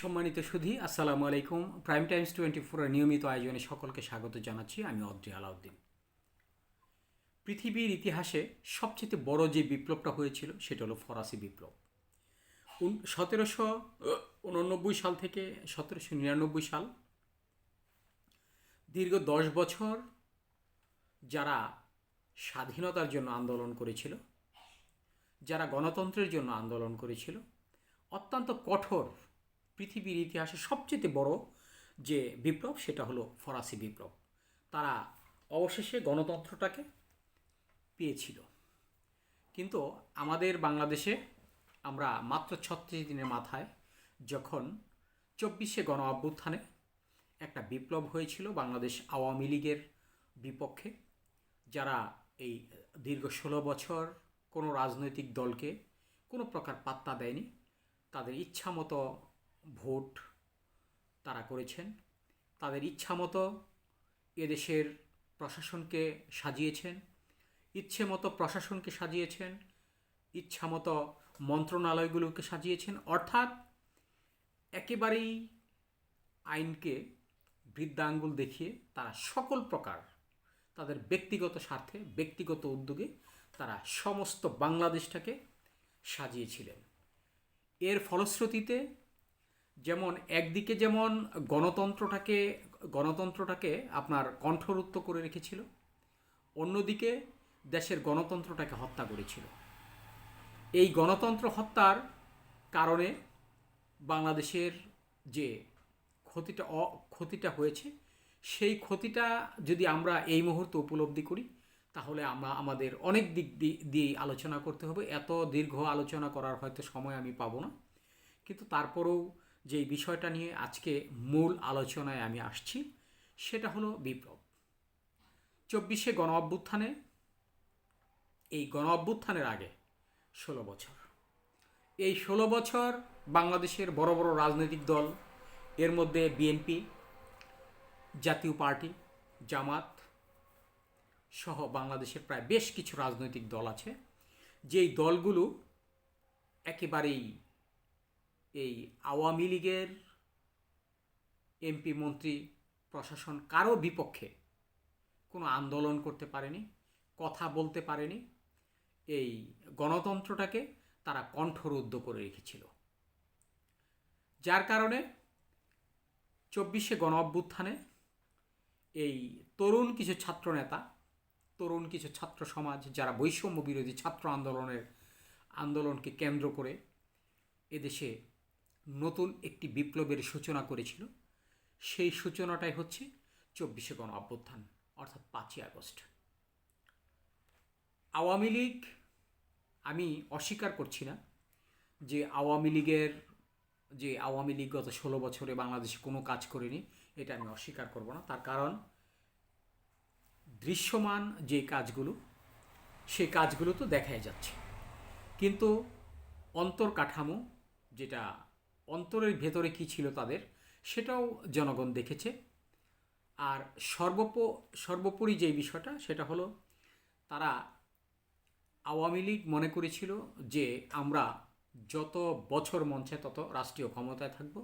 সম্মানিত সুধী, আসসালামু আলাইকুম। প্রাইম টাইমস টোয়েন্টি ফোরের নিয়মিত আয়োজনে সকলকে স্বাগত জানাচ্ছি, আমি অদ্রি আলাউদ্দিন। পৃথিবীর ইতিহাসে সবচেয়ে বড় যে বিপ্লবটা হয়েছিল, সেটা হলো ফরাসি বিপ্লব। সতেরোশো, উননব্বই সাল থেকে সতেরোশো নিরানব্বই সাল, দীর্ঘ দশ বছর যারা স্বাধীনতার জন্য আন্দোলন করেছিল, যারা গণতন্ত্রের জন্য আন্দোলন করেছিল, অত্যন্ত কঠোর পৃথিবীর ইতিহাসে সবচেয়ে বড় যে বিপ্লব সেটা হলো ফরাসি বিপ্লব। তারা অবশেষে গণতন্ত্রটাকে পেয়েছিল। কিন্তু আমাদের বাংলাদেশে আমরা মাত্র ছত্রিশ দিনের মাথায় যখন চব্বিশে গণ অভ্যুত্থানে একটা বিপ্লব হয়েছিল বাংলাদেশ আওয়ামী লীগের বিপক্ষে, যারা এই দীর্ঘ ষোলো বছর কোনো রাজনৈতিক দলকে কোনো প্রকার পাত্তা দেয়নি, তাদের ইচ্ছা মতো ভোট তারা করেছেন। তাদের ইচ্ছা মতো এদেশের প্রশাসনকে সাজিয়েছেন। ইচ্ছে মতো প্রশাসনকে সাজিয়েছেন। ইচ্ছা মতো মন্ত্রণালয়গুলোকে সাজিয়েছেন। অর্থাৎ একেবারেই আইনকে বৃদ্ধাঙ্গুল দেখিয়ে তারা সকল প্রকার তাদের ব্যক্তিগত স্বার্থে, ব্যক্তিগত উদ্যোগে তারা সমস্ত বাংলাদেশটাকে সাজিয়েছিলেন। এর ফলশ্রুতিতে যেমন একদিকে যেমন গণতন্ত্রটাকে গণতন্ত্রটাকে আপনার কণ্ঠরুদ্ধ করে রেখেছিল, অন্যদিকে দেশের গণতন্ত্রটাকে হত্যা করেছিল। এই গণতন্ত্র হত্যার কারণে বাংলাদেশের যে ক্ষতিটা ক্ষতিটা হয়েছে, সেই ক্ষতিটা যদি আমরা এই মুহূর্তে উপলব্ধি করি, তাহলে আমরা আমাদের অনেক দিক দিয়েই আলোচনা করতে হবে। এত দীর্ঘ আলোচনা করার হয়তো সময় আমি পাবো না। কিন্তু তারপরেও যে বিষয়টা নিয়ে আজকে মূল আলোচনায় আমি আসছি, সেটা হলো বিপ্লব। চব্বিশে গণ অভ্যুত্থানে, এই গণ অভ্যুত্থানের আগে ষোলো বছর। এই ষোলো বছর বাংলাদেশের বড় বড় রাজনৈতিক দল, এর মধ্যে বিএনপি, জাতীয় পার্টি, জামাত সহ বাংলাদেশের প্রায় বেশ কিছু রাজনৈতিক দল আছে। যেই দলগুলো একেবারেই এই আওয়ামী লীগের এমপি, মন্ত্রী, প্রশাসন কারও বিপক্ষে কোনো আন্দোলন করতে পারেনি, কথা বলতে পারেনি, এই গণতন্ত্রটাকে তারা কণ্ঠরুদ্ধ করে রেখেছিল। যার কারণে চব্বিশে গণ অভ্যুত্থানে এই তরুণ কিছু ছাত্রনেতা তরুণ কিছু ছাত্র সমাজ, যারা বৈষম্য বিরোধী ছাত্র আন্দোলনের আন্দোলনকে কেন্দ্র করে এদেশে নতুন একটি বিপ্লবের সূচনা করেছিল। সেই সূচনাটাই হচ্ছে চব্বিশে গণ অভ্যুত্থান, অর্থাৎ পাঁচই আগস্ট। আওয়ামী লীগ, আমি অস্বীকার করছি না যে আওয়ামী লীগের, যে আওয়ামী লীগ গত ষোলো বছরে বাংলাদেশে কোনো কাজ করেনি, এটা আমি অস্বীকার করব না। তার কারণ, দৃশ্যমান যে কাজগুলো, সেই কাজগুলো তো দেখাই যাচ্ছে। কিন্তু অন্তর্কাঠামো যেটা অন্তরের ভেতরে কী ছিল তাদের, সেটাও জনগণ দেখেছে। আর সর্বপ, সর্বোপরি যে বিষয়টা, সেটা হলো তারা আওয়ামী লীগ মনে করেছিল যে আমরা যত বছর মঞ্চে তত রাষ্ট্রীয় ক্ষমতায় থাকব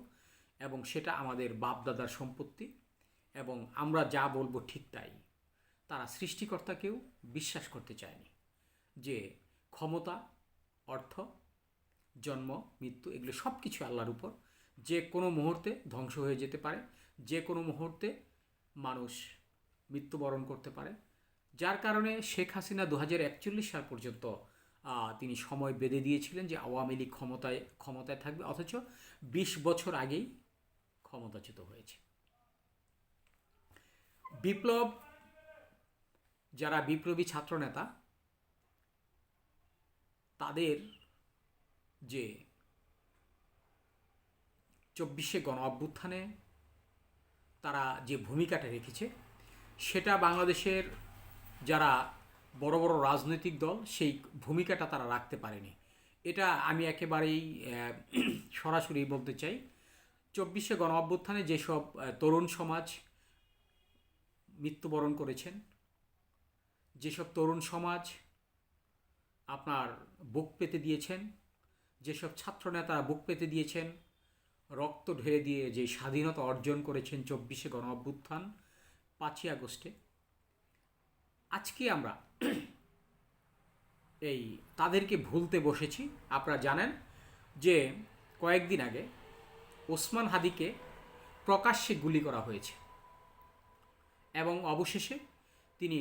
এবং সেটা আমাদের বাপদাদার সম্পত্তি এবং আমরা যা বলব ঠিক তাই। তারা সৃষ্টিকর্তাকেও বিশ্বাস করতে চায়নি যে ক্ষমতা, অর্থ জন্ম, মৃত্যু, এগুলো সব কিছু আল্লাহর উপর। যে কোনো মুহূর্তে ধ্বংস হয়ে যেতে পারে। যে কোনো মুহূর্তে মানুষ মৃত্যুবরণ করতে পারে। যার কারণে শেখ হাসিনা দু একচল্লিশ সাল পর্যন্ত তিনি সময় বেঁধে দিয়েছিলেন যে আওয়ামী লীগ ক্ষমতায় ক্ষমতায় থাকবে। অথচ বিশ বছর আগেই ক্ষমতাচ্যুত হয়েছে। বিপ্লব, যারা বিপ্লবী ছাত্রনেতা, তাদের যে চব্বিশে গণ অভ্যুত্থানে তারা যে ভূমিকাটা রেখেছে, সেটা বাংলাদেশের যারা বড় বড় রাজনৈতিক দল, সেই ভূমিকাটা তারা রাখতে পারেনি। এটা আমি একেবারেই সরাসরি বলতে চাই। চব্বিশে গণ অভ্যুত্থানে যেসব তরুণ সমাজ মৃত্যুবরণ করেছেন, যেসব তরুণ সমাজ আপনার বুক পেতে দিয়েছেন যেসব ছাত্র নেতারা বুক পেতে দিয়েছেন, রক্ত ঢেলে দিয়ে যে স্বাধীনতা অর্জন করেছেন চব্বিশে গণ অভ্যুত্থান, পাঁচই আগস্টে। আজকে আমরা এই তাদেরকে ভুলতে বসেছি। আপনারা জানেন যে কয়েকদিন আগে ওসমান হাদিকে প্রকাশ্যে গুলি করা হয়েছে এবং অবশেষে তিনি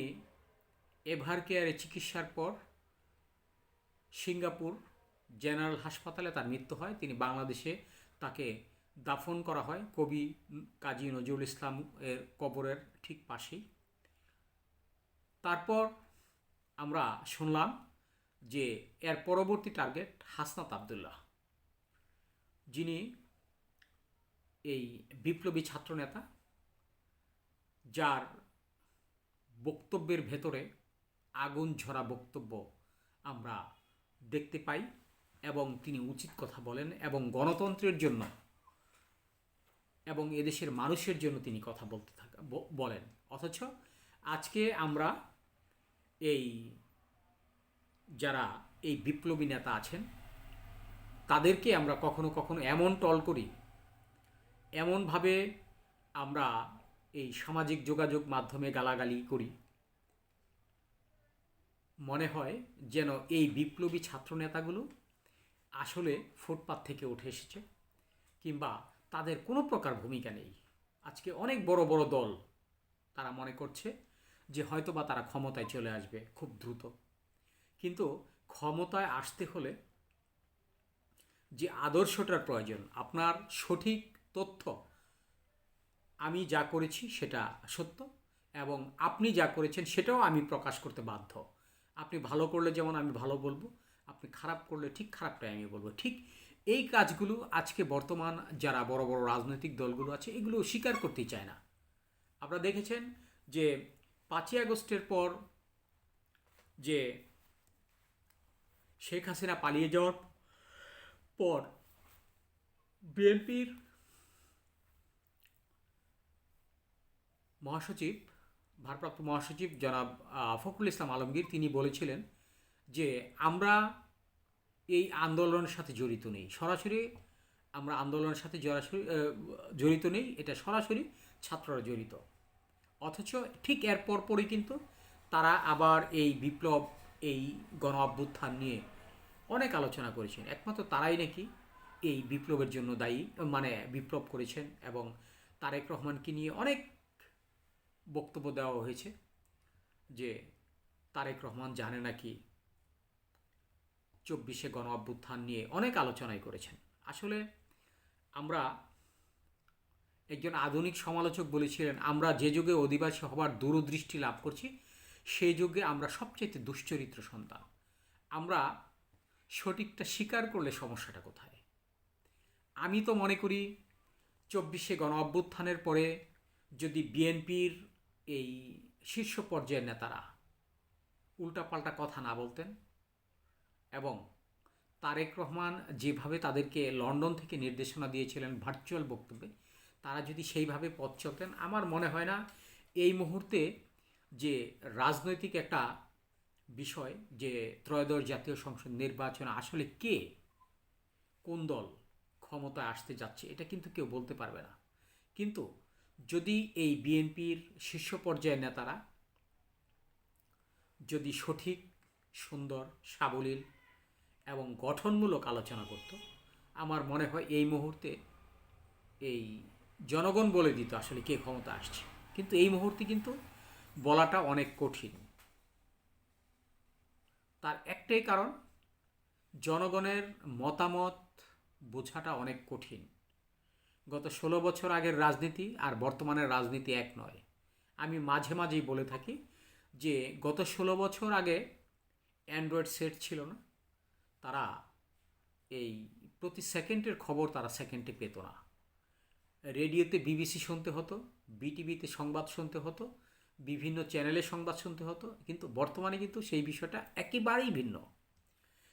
এভার কেয়ারে চিকিৎসার পর সিঙ্গাপুর জেনারেল হাসপাতালে তার মৃত্যু হয়। তিনি বাংলাদেশে তাকে দাফন করা হয়। কবি কাজী নজরুল ইসলাম এর কবরের ঠিক পাশেই। তারপর আমরা শুনলাম যে এর পরবর্তী টার্গেট হাসনাত আবদুল্লাহ। যিনি এই বিপ্লবী ছাত্রনেতা, যার বক্তব্যের ভেতরে আগুন ঝরা বক্তব্য আমরা দেখতে পাই। এবং তিনি উচিত কথা বলেন এবং গণতন্ত্রের জন্য এবং এদেশের মানুষের জন্য তিনি কথা বলতে থাকা বলেন। অথচ আজকে আমরা এই যারা এই বিপ্লবী নেতা আছেন, তাদেরকে আমরা কখনো কখনো এমন টল করি, এমনভাবে আমরা এই সামাজিক যোগাযোগ মাধ্যমে গালাগালি করি। মনে হয় যেন এই বিপ্লবী ছাত্র নেতাগুলো আসলে ফুটপাত থেকে উঠে এসেছে, কিংবা তাদের কোনো প্রকার ভূমিকা নেই। আজকে অনেক বড় বড় দল তারা মনে করছে যে হয়তোবা তারা ক্ষমতায় চলে আসবে খুব দ্রুত। কিন্তু ক্ষমতায় আসতে হলে যে আদর্শটার প্রয়োজন, আপনার সঠিক তথ্য, আমি যা করেছি সেটা সত্য, এবং আপনি যা করেছেন সেটাও আমি প্রকাশ করতে বাধ্য। আপনি ভালো করলে যেমন আমি ভালো বলব আপনি খারাপ করলে ঠিক খারাপটাই আমি বলব। ঠিক এই কাজগুলো আজকে বর্তমান যারা বড় বড় রাজনৈতিক দলগুলো আছে, এগুলো স্বীকার করতেই চায় না। আপনারা দেখেছেন যে পাঁচই আগস্টের পর যে শেখ হাসিনা পালিয়ে যাওয়ার পর বিএনপির মহাসচিব, ভারপ্রাপ্ত মহাসচিব জনাব ফখরুল ইসলাম আলমগীর তিনি বলেছিলেন যে আমরা এই আন্দোলনের সাথে জড়িত নেই। সরাসরি আমরা আন্দোলনের সাথে সরাসরি আহ, জড়িত নেই এটা সরাসরি ছাত্ররা জড়িত। অথচ ঠিক এর পরপরই কিন্তু তারা আবার এই বিপ্লব এই গণ অভ্যুত্থান নিয়ে অনেক আলোচনা করেছেন। একমাত্র তারাই নাকি এই বিপ্লবের জন্য দায়ী মানে বিপ্লব করেছেন এবং তারেক রহমানকে নিয়ে অনেক বক্তব্য দেওয়া হয়েছে যে তারেক রহমান জানে নাকি চব্বিশে গণ অভ্যুত্থান নিয়ে অনেক আলোচনাই করেছেন। আসলে আমরা একজন আধুনিক সমালোচক বলেছিলেন, আমরা যে যুগে অধিবাসী হবার দূরদৃষ্টি লাভ করছি, সেই যুগে আমরা সবচেয়ে দুশ্চরিত্র সন্তান। আমরা সঠিকটা স্বীকার করলে সমস্যাটা কোথায়? আমি তো মনে করি, চব্বিশে গণ অভ্যুত্থানের পরে যদি বিএনপির এই শীর্ষ পর্যায়ের নেতারা উল্টাপাল্টা কথা না বলতেন এবং তারেক রহমান যেভাবে তাদেরকে লন্ডন থেকে নির্দেশনা দিয়েছিলেন ভার্চুয়াল বক্তব্যে, তারা যদি সেইভাবে পথ চলতেন আমার মনে হয় না এই মুহূর্তে যে রাজনৈতিক একটা বিষয়, যে ত্রয়োদশ জাতীয় সংসদ নির্বাচন আসলে কে, কোন দল ক্ষমতায় আসতে যাচ্ছে, এটা কিন্তু কেউ বলতে পারবে না। কিন্তু যদি এই বিএনপির শীর্ষ পর্যায়ের নেতারা যদি সঠিক, সুন্দর, সাবলীল এবং গঠনমূলক আলোচনা করত। আমার মনে হয় এই মুহূর্তে এই জনগণ বলে দিত আসলে কে ক্ষমতা আসছে। কিন্তু এই মুহূর্তে কিন্তু বলাটা অনেক কঠিন। তার একটাই কারণ, জনগণের মতামত বোঝাটা অনেক কঠিন। গত ষোলো বছর আগের রাজনীতি আর বর্তমানের রাজনীতি এক নয়। আমি মাঝে মাঝেই বলে থাকি যে গত ষোলো বছর আগে অ্যান্ড্রয়েড সেট ছিল না। তারা এই প্রতি সেকেন্ডের খবর তারা সেকেন্ডে পেত না। রেডিওতে বিবিসি শুনতে হতো বিটিভিতে সংবাদ শুনতে হতো, বিভিন্ন চ্যানেলে সংবাদ শুনতে হতো, কিন্তু বর্তমানে কিন্তু সেই বিষয়টা একেবারেই ভিন্ন।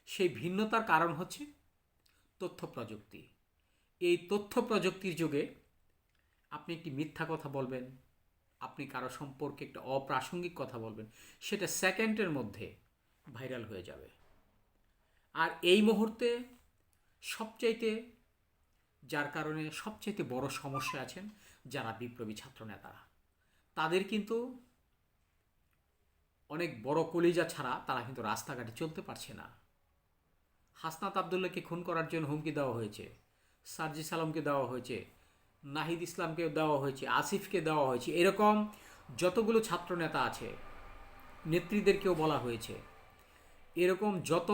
সেই ভিন্নতার কারণ হচ্ছে তথ্য প্রযুক্তি। এই তথ্য প্রযুক্তির যুগে আপনি একটি মিথ্যা কথা বলবেন, আপনি কারও সম্পর্কে একটা অপ্রাসঙ্গিক কথা বলবেন, সেটা সেকেন্ডের মধ্যে ভাইরাল হয়ে যাবে। আর এই মুহূর্তে সবচাইতে, যার কারণে সবচাইতে বড় সমস্যা আছেন যারা বিপ্লবী ছাত্র নেতারা। তাদের কিন্তু অনেক বড় কলিজা ছাড়া তারা কিন্তু রাস্তাঘাটে চলতে পারছে না। হাসনাত আবদুল্লাহকে খুন করার জন্য হুমকি দেওয়া হয়েছে সার্জি সালামকে দেওয়া হয়েছে, নাহিদ ইসলামকে দেওয়া হয়েছে, আসিফকে দেওয়া হয়েছে, এরকম যতগুলো ছাত্র নেতা আছে, নেত্রীদেরকেও বলা হয়েছে। এরকম যত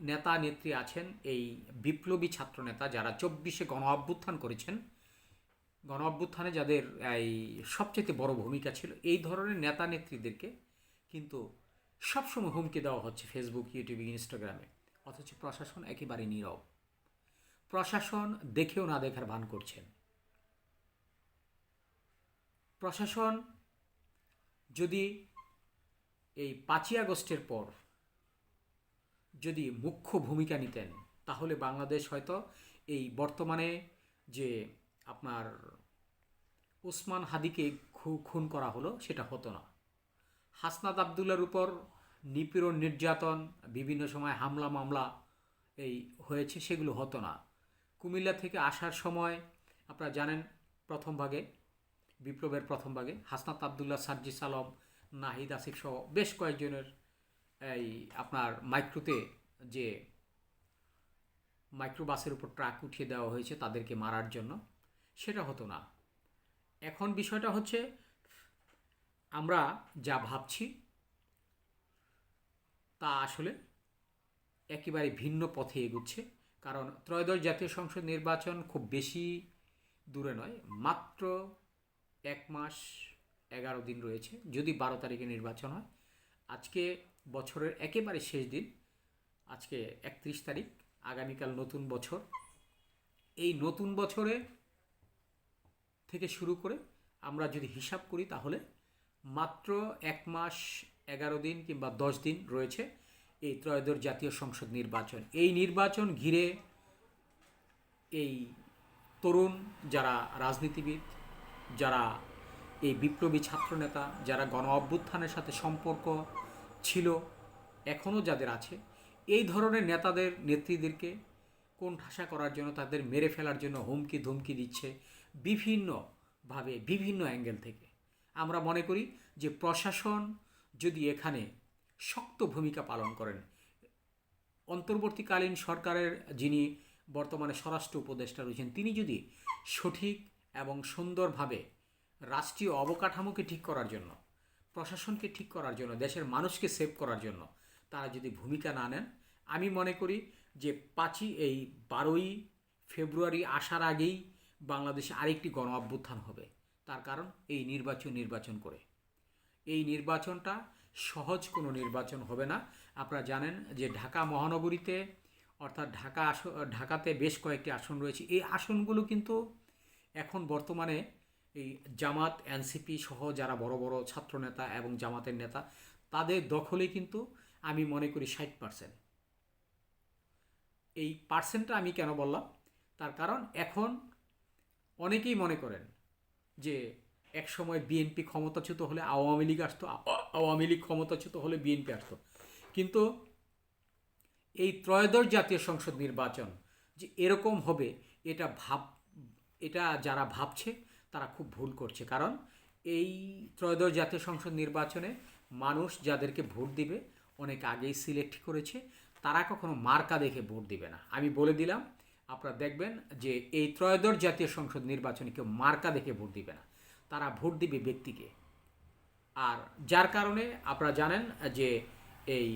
নেতা নেত্রী আছেন, এই বিপ্লবী ছাত্র নেতা যারা চব্বিশে গণ অভ্যুত্থান করেছেন, গণ অভ্যুত্থানে যাদের, এই সবচেয়ে বড় ভূমিকা ছিল, এই ধরনের নেতা নেত্রীদেরকে কিন্তু সবসময় হুমকি দেওয়া হচ্ছে ফেসবুক ইউটিউব ইনস্টাগ্রামে অথচ প্রশাসন একেবারে নীরব। প্রশাসন দেখেও না দেখার ভান করছেন। প্রশাসন যদি এই পাঁচই আগস্টের পর যদি মুখ্য ভূমিকা নিতেন, তাহলে বাংলাদেশ হয়তো এই বর্তমানে যে আপনার ওসমান হাদিকে খুন করা হলো, সেটা হতো না। হাসনাত আবদুল্লার উপর নিপীড়ন, নির্যাতন, বিভিন্ন সময় হামলা, মামলা এই হয়েছে, সেগুলো হতো না। কুমিল্লা থেকে আসার সময় আপনারা জানেন, প্রথম ভাগে, বিপ্লবের প্রথম ভাগে হাসনাত আবদুল্লাহ, সার্জিস আলম, নাহিদ আসিফ সহ বেশ কয়েকজনের এই আপনার মাইক্রোতে যে মাইক্রো বাসের উপর ট্রাক উঠিয়ে দেওয়া হয়েছে তাদেরকে মারার জন্য, সেটা হতো না। এখন বিষয়টা হচ্ছে, আমরা যা ভাবছি, তা আসলে একেবারে ভিন্ন পথে এগুচ্ছে। কারণ ত্রয়োদশ জাতীয় সংসদ নির্বাচন খুব বেশি দূরে নয়, মাত্র এক মাস এগারো দিন রয়েছে। যদি বারো তারিখে নির্বাচন হয়, আজকে বছরের একেবারে শেষ দিন, আজকে একত্রিশ তারিখ, আগামীকাল নতুন বছর। এই নতুন বছরে থেকে শুরু করে আমরা যদি হিসাব করি তাহলে মাত্র এক মাস, এগারো দিন কিংবা দশ দিন রয়েছে এই ত্রয়োদশ জাতীয় সংসদ নির্বাচন। এই নির্বাচন ঘিরে এই তরুণ যারা রাজনীতিবিদ, যারা এই বিপ্লবী ছাত্রনেতা, যারা গণ অভ্যুত্থানের সাথে সম্পর্ক ছিল, এখনও যাদের আছে, এই ধরনের নেতাদের, নেত্রীদেরকে কোন ঠাসা করার জন্য, তাদের মেরে ফেলার জন্য হুমকি ধুমকি দিচ্ছে বিভিন্নভাবে, বিভিন্ন অ্যাঙ্গেল থেকে। আমরা মনে করি যে প্রশাসন যদি এখানে শক্ত ভূমিকা পালন করেন, অন্তর্বর্তীকালীন সরকারের যিনি বর্তমানে স্বরাষ্ট্র উপদেষ্টা রয়েছেন, তিনি যদি সঠিক এবং সুন্দরভাবে রাষ্ট্রীয় অবকাঠামোকে ঠিক করার জন্য প্রশাসনকে ঠিক করার জন্য, দেশের মানুষকে সেভ করার জন্য তারা যদি ভূমিকা না নেন, আমি মনে করি যে পাঁচই এই বারোই ফেব্রুয়ারি আসার আগেই বাংলাদেশে আরেকটি গণ অভ্যুত্থান হবে। তার কারণ এই নির্বাচন নির্বাচন করে। এই নির্বাচনটা সহজ কোনো নির্বাচন হবে না। আপনারা জানেন যে ঢাকা মহানগরীতে, অর্থাৎ ঢাকা ঢাকাতে বেশ কয়েকটি আসন রয়েছে। এই আসনগুলো কিন্তু এখন বর্তমানে এই জামাত, এনসিপি সহ যারা বড় বড় ছাত্রনেতা এবং জামাতের নেতা, তাদের দখলে কিন্তু আমি মনে করি ষাট পার্সেন্ট এই পার্সেন্টটা আমি কেন বললাম? তার কারণ এখন অনেকেই মনে করেন যে এক সময় বিএনপি ক্ষমতাচ্যুত হলে আওয়ামী লীগ আসতো আওয়ামী লীগ ক্ষমতাচ্যুত হলে বিএনপি আসতো। কিন্তু এই ত্রয়োদশ জাতীয় সংসদ নির্বাচন যে এরকম হবে, এটা ভাব, এটা যারা ভাবছে তারা খুব ভুল করছে। কারণ এই ত্রয়োদশ জাতীয় সংসদ নির্বাচনে মানুষ যাদেরকে ভোট দিবে, অনেক আগেই সিলেক্ট করেছে, তারা কখনো মার্কা দেখে ভোট দিবে না। আমি বলে দিলাম, আপনারা দেখবেন যে এই ত্রয়োদশ জাতীয় সংসদ নির্বাচনে কেউ মার্কা দেখে ভোট দিবে না। তারা ভোট দিবে ব্যক্তিকে। আর যার কারণে আপনারা জানেন যে এই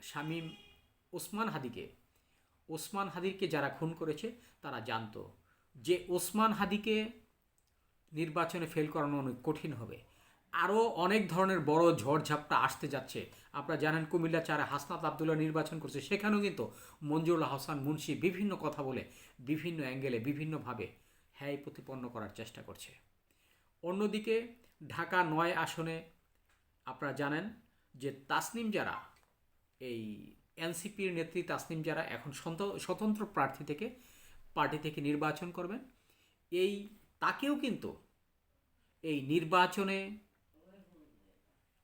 শামীম ওসমান হাদিকে, ওসমান হাদিরকে যারা খুন করেছে, তারা জানতো। যে ওসমান হাদিকে নির্বাচনে ফেল করানো অনেক কঠিন হবে। আরও অনেক ধরনের বড় ঝড়ঝাপটা আসতে যাচ্ছে। আপনারা জানেন কুমিল্লা চারে হাসনাত আবদুল্লাহ নির্বাচন করছে। সেখানেও কিন্তু মঞ্জুরুল হাসান, মুন্সি বিভিন্ন কথা বলে, বিভিন্ন অ্যাঙ্গেলে বিভিন্নভাবে হ্যায় প্রতিপন্ন করার চেষ্টা করছে। অন্যদিকে ঢাকা নয় আসনে আপনারা জানেন যে তাসনিম যারা এই এনসিপির নেত্রী তাসনিম যারা এখন স্বতন্ত্র প্রার্থী থেকে পার্টি থেকে নির্বাচন করবেন। এই, তাকেও কিন্তু এই নির্বাচনে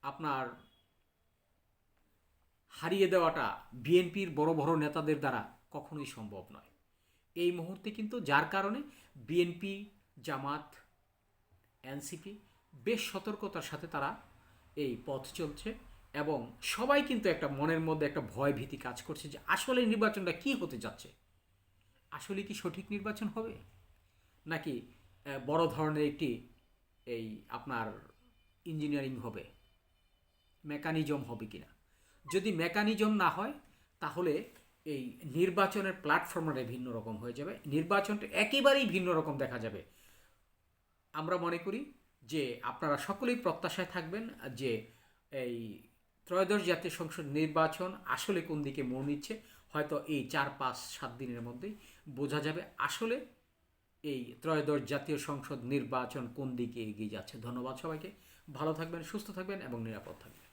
আপনার হারিয়ে দেওয়াটা বিএনপির বড় বড় নেতাদের দ্বারা কখনোই সম্ভব নয়। এই মুহূর্তে কিন্তু যার কারণে বিএনপি, জামাত, এনসিপি বেশ সতর্কতার সাথে তারা এই পথ চলছে এবং সবাই কিন্তু একটা মনের মধ্যে একটা ভয় ভীতি কাজ করছে যে আসলে নির্বাচনটা কি হতে যাচ্ছে। আসলে কি সঠিক নির্বাচন হবে? নাকি বড় ধরনের একটি এই আপনার ইঞ্জিনিয়ারিং হবে? মেকানিজম হবে কিনা? যদি মেকানিজম না হয়, তাহলে এই নির্বাচনের প্ল্যাটফর্মটা ভিন্ন রকম হয়ে যাবে। নির্বাচনটা একেবারেই ভিন্ন রকম দেখা যাবে। আমরা মনে করি যে আপনারা সকলেই প্রত্যাশায় থাকবেন যে এই ত্রয়োদশ জাতীয় সংসদ নির্বাচন আসলে কোন দিকে মোড় নিচ্ছে, হয়তো এই চার, পাঁচ, সাত দিনের মধ্যেই। বোঝা যাবে আসলে এই ত্রয়োদশ জাতীয় সংসদ নির্বাচন কোন দিকে এগিয়ে যাচ্ছে। ধন্যবাদ সবাইকে। ভালো থাকবেন, সুস্থ থাকবেন এবং নিরাপদ থাকবেন।